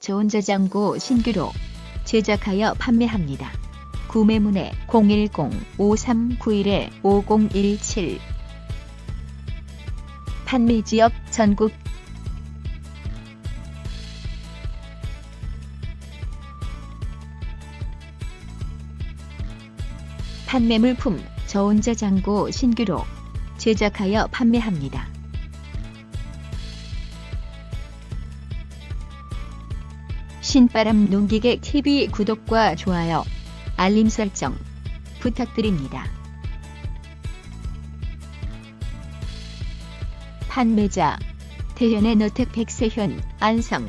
저온저장고 신규로 제작하여 판매합니다. 구매문의 010-5391-5017 판매지역 전국 판매 물품 저온저장고 신규로 제작하여 판매합니다. 신바람 농기계 TV 구독과 좋아요, 알림 설정 부탁드립니다. 판매자 대현의 너택 백세현 안성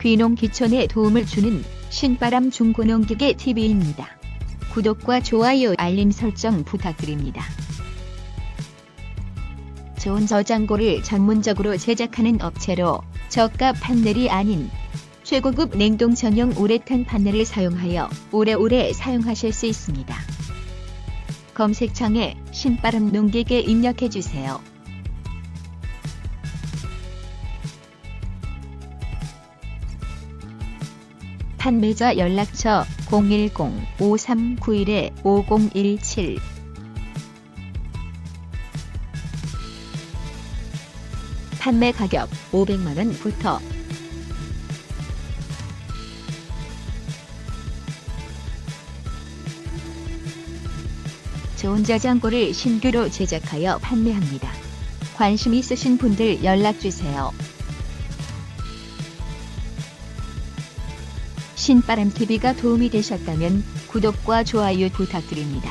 귀농 기촌에 도움을 주는 신바람 중고농기계 TV입니다. 구독과 좋아요 알림 설정 부탁드립니다. 좋은 저장고를 전문적으로 제작하는 업체로 저가 판넬이 아닌 최고급 냉동 전용 우레탄 판넬을 사용하여 오래오래 사용하실 수 있습니다. 검색창에 신바람 농기계 입력해 주세요. 판매자 연락처 010-5391-5017 판매 가격 500만 원부터 좋은 저장고를 신규로 제작하여 판매합니다. 관심 있으신 분들 연락주세요. 신바람TV가 도움이 되셨다면 구독과 좋아요 부탁드립니다.